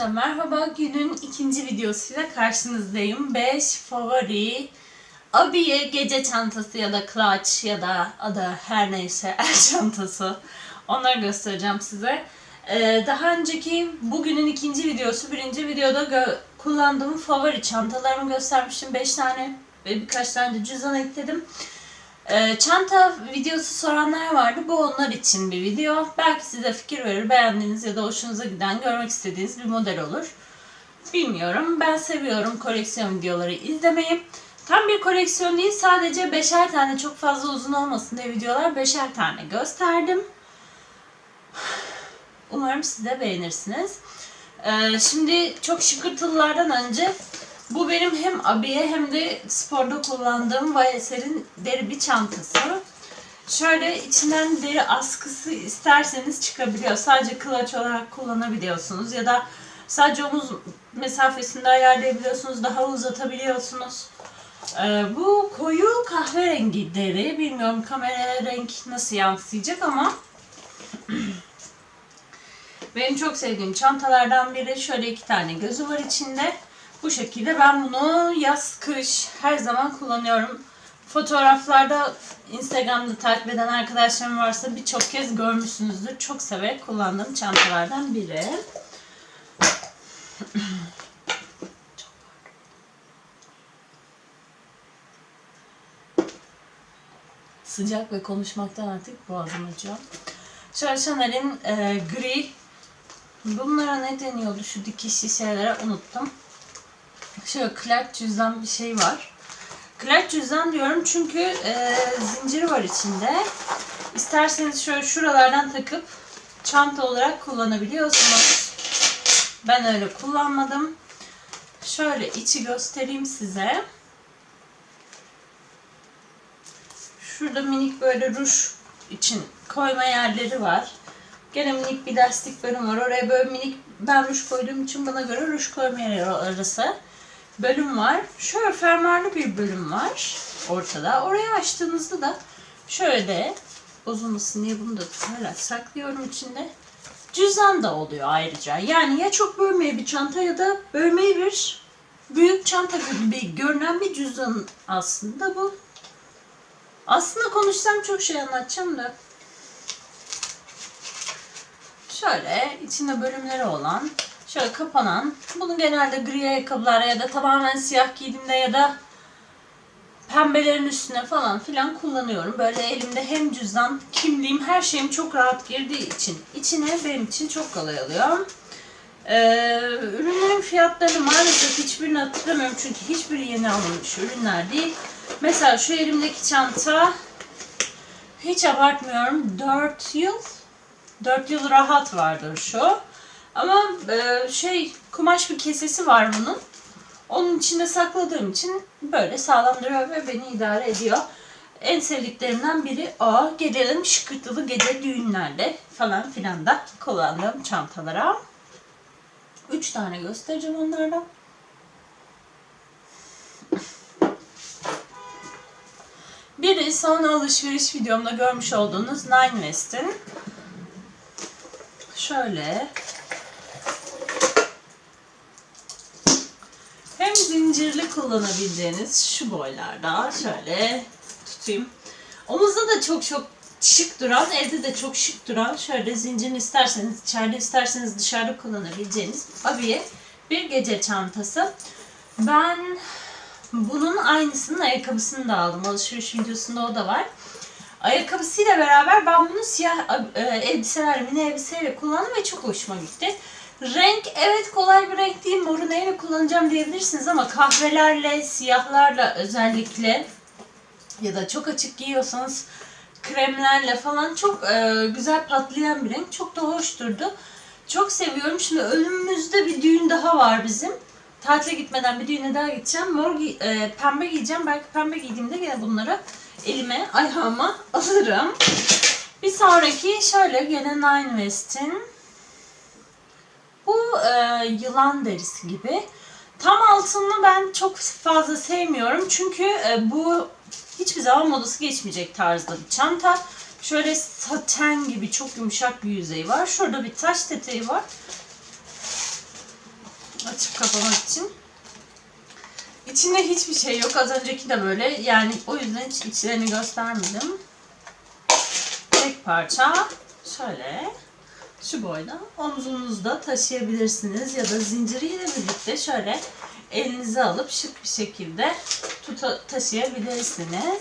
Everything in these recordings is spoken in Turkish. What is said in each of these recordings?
Herkese merhaba. Günün ikinci videosuyla karşınızdayım. 5 favori abiye gece çantası ya da clutch ya da adı her neyse el çantası. Onları göstereceğim size. Ee, daha önceki bugünün ikinci videosu. Birinci videoda kullandığım favori çantalarımı göstermiştim. 5 tane ve birkaç tane de cüzdan ekledim. Ee, çanta videosu soranlar vardı. Bu onlar için bir video. Belki size fikir verir, beğendiğiniz ya da hoşunuza giden, görmek istediğiniz bir model olur. Bilmiyorum. Ben seviyorum koleksiyon videoları izlemeyi. Tam bir koleksiyon değil, sadece beşer tane çok fazla uzun olmasın diye videolar beşer tane gösterdim. Umarım siz de beğenirsiniz. Ee, şimdi çok şıkırtılılardan önce bu benim hem abiye hem de sporda kullandığım Vayeser'in deri bir çantası. Şöyle içinden deri askısı isterseniz çıkabiliyor. Sadece kılaç olarak kullanabiliyorsunuz ya da sadece omuz mesafesinde ayarlayabiliyorsunuz. Daha uzatabiliyorsunuz. Ee, bu koyu kahverengi deri. Bilmiyorum kameraya renk nasıl yansıyacak ama benim çok sevdiğim çantalardan biri. Şöyle iki tane gözü var içinde. Bu şekilde ben bunu yaz kış her zaman kullanıyorum. Fotoğraflarda Instagram'da takip eden arkadaşlarım varsa birçok kez görmüşsünüzdür. Çok severek kullandığım çantalardan biri. Sıcak ve konuşmaktan artık boğazım acıyor. Şöyle Chanel'in e, gri Bunlara ne deniyordu şu dikişli şeylere unuttum. Şöyle Clark cüzdan bir şey var. Clark cüzdan diyorum çünkü e, zinciri var içinde. İsterseniz şöyle şuralardan takıp çanta olarak kullanabiliyorsunuz. Ben öyle kullanmadım. Şöyle içi göstereyim size. Şurada minik böyle ruj için koyma yerleri var. Gene minik bir lastik bölüm var. Oraya böyle minik ben ruj koyduğum için bana göre ruj koyma yeri arası bölüm var. Şöyle fermuarlı bir bölüm var ortada. Orayı açtığınızda da şöyle bozulmasın diye bunu da hala saklıyorum içinde. Cüzdan da oluyor ayrıca. Yani ya çok bölmeye bir çanta ya da bölmeyi bir büyük çanta gibi görünen bir cüzdan aslında bu. Aslında konuşsam çok şey anlatacağım da şöyle içinde bölümleri olan şöyle kapanan bunu genelde gri ayakkabılara ya da tamamen siyah giydiğimde ya da pembelerin üstüne falan filan kullanıyorum. Böyle elimde hem cüzdan, kimliğim, her şeyim çok rahat girdiği için içine benim için çok kolay oluyor. Ee, ürünlerin fiyatlarını maalesef hiçbirini hatırlamıyorum çünkü hiçbiri yeni alınmış ürünler değil. Mesela şu elimdeki çanta hiç abartmıyorum 4 yıl 4 yıl rahat vardır şu. Ama e, şey kumaş bir kesesi var bunun. Onun içinde sakladığım için böyle sağlam duruyor ve beni idare ediyor. En sevdiklerimden biri o. Gelelim şıkırtılı gece düğünlerde falan filan da kullandığım çantalara. 3 tane göstereceğim onlardan. Biri son alışveriş videomda görmüş olduğunuz Nine West'in şöyle zincirli kullanabileceğiniz şu boylarda şöyle tutayım. Omuzda da çok çok şık duran, evde de çok şık duran şöyle zincirini isterseniz içeride isterseniz dışarıda kullanabileceğiniz abiye bir gece çantası. Ben bunun aynısının ayakkabısını da aldım. Alışveriş videosunda o da var. Ayakkabısıyla beraber ben bunu siyah e, elbiseler, mini elbiseyle kullandım ve çok hoşuma gitti. Renk evet kolay bir renk değil. Moru neyle kullanacağım diyebilirsiniz ama kahvelerle, siyahlarla özellikle ya da çok açık giyiyorsanız kremlerle falan çok e, güzel patlayan bir renk. Çok da hoş durdu. Çok seviyorum. Şimdi önümüzde bir düğün daha var bizim. Tatile gitmeden bir düğüne daha gideceğim. Mor e, pembe giyeceğim. Belki pembe giydiğimde yine bunları elime, ayağıma alırım. Bir sonraki şöyle gene Nine West'in e, yılan derisi gibi. Tam altını ben çok fazla sevmiyorum çünkü e, bu hiçbir zaman modası geçmeyecek tarzda bir çanta. Şöyle saten gibi çok yumuşak bir yüzeyi var. Şurada bir taş detayı var. Açıp kapamak için. İçinde hiçbir şey yok. Az önceki de böyle. Yani o yüzden hiç içlerini göstermedim. Tek parça. Şöyle. Şu boyda. Omzunuzda taşıyabilirsiniz. Ya da zinciriyle birlikte şöyle elinize alıp şık bir şekilde tuta taşıyabilirsiniz.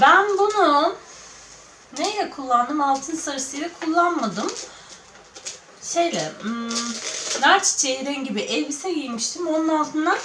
Ben bunu neyle kullandım? Altın sarısıyla kullanmadım. Şeyle, hmm, nar çiçeği rengi bir elbise giymiştim. Onun altına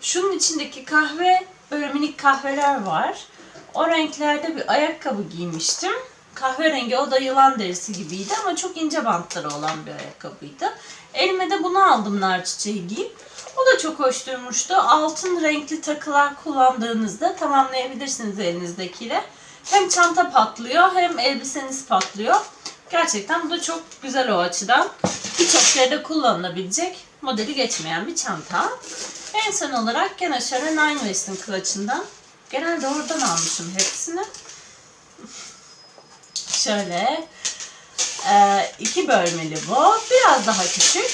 şunun içindeki kahve, böyle minik kahveler var. O renklerde bir ayakkabı giymiştim. Kahverengi o da yılan derisi gibiydi ama çok ince bantları olan bir ayakkabıydı. Elime de bunu aldım nar çiçeği giyip. O da çok hoş durmuştu. Altın renkli takılar kullandığınızda tamamlayabilirsiniz elinizdekiyle. Hem çanta patlıyor hem elbiseniz patlıyor. Gerçekten bu da çok güzel o açıdan. Birçok yerde kullanılabilecek modeli geçmeyen bir çanta. En son olarak gene Nine West'in kılıçından. Genelde oradan almışım hepsini. Şöyle e, iki bölmeli bu. Biraz daha küçük.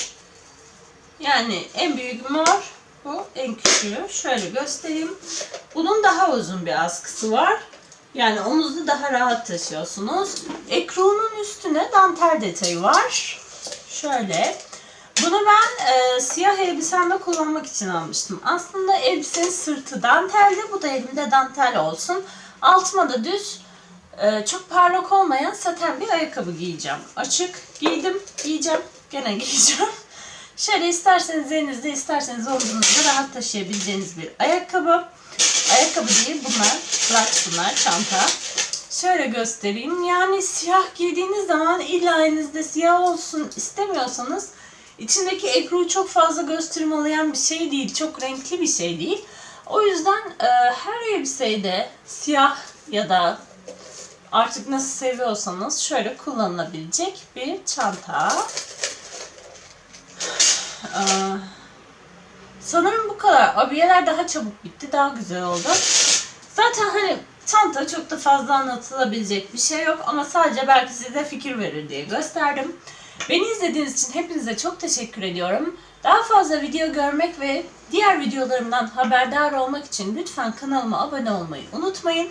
Yani en büyük mor bu en küçüğü. Şöyle göstereyim. Bunun daha uzun bir askısı var. Yani omuzda daha rahat taşıyorsunuz. Ekruğunun üstüne dantel detayı var. Şöyle. Bunu ben e, siyah elbisemde kullanmak için almıştım. Aslında elbisenin sırtı danteldi. Bu da elimde dantel olsun. Altıma da düz e, çok parlak olmayan saten bir ayakkabı giyeceğim. Açık giydim, giyeceğim, gene giyeceğim. Şöyle isterseniz elinizde isterseniz omzunuzda rahat taşıyabileceğiniz bir ayakkabı. Ayakkabı değil bunlar. Bırak bunlar çanta. Şöyle göstereyim. Yani siyah giydiğiniz zaman illa elinizde siyah olsun istemiyorsanız içindeki ekruğu çok fazla göz tırmalayan bir şey değil. Çok renkli bir şey değil. O yüzden e, her elbiseyde siyah ya da artık nasıl seviyorsanız şöyle kullanılabilecek bir çanta. Ee, sanırım bu kadar. Abiyeler daha çabuk bitti. Daha güzel oldu. Zaten hani çanta çok da fazla anlatılabilecek bir şey yok ama sadece belki size fikir verir diye gösterdim. Beni izlediğiniz için hepinize çok teşekkür ediyorum. Daha fazla video görmek ve diğer videolarımdan haberdar olmak için lütfen kanalıma abone olmayı unutmayın.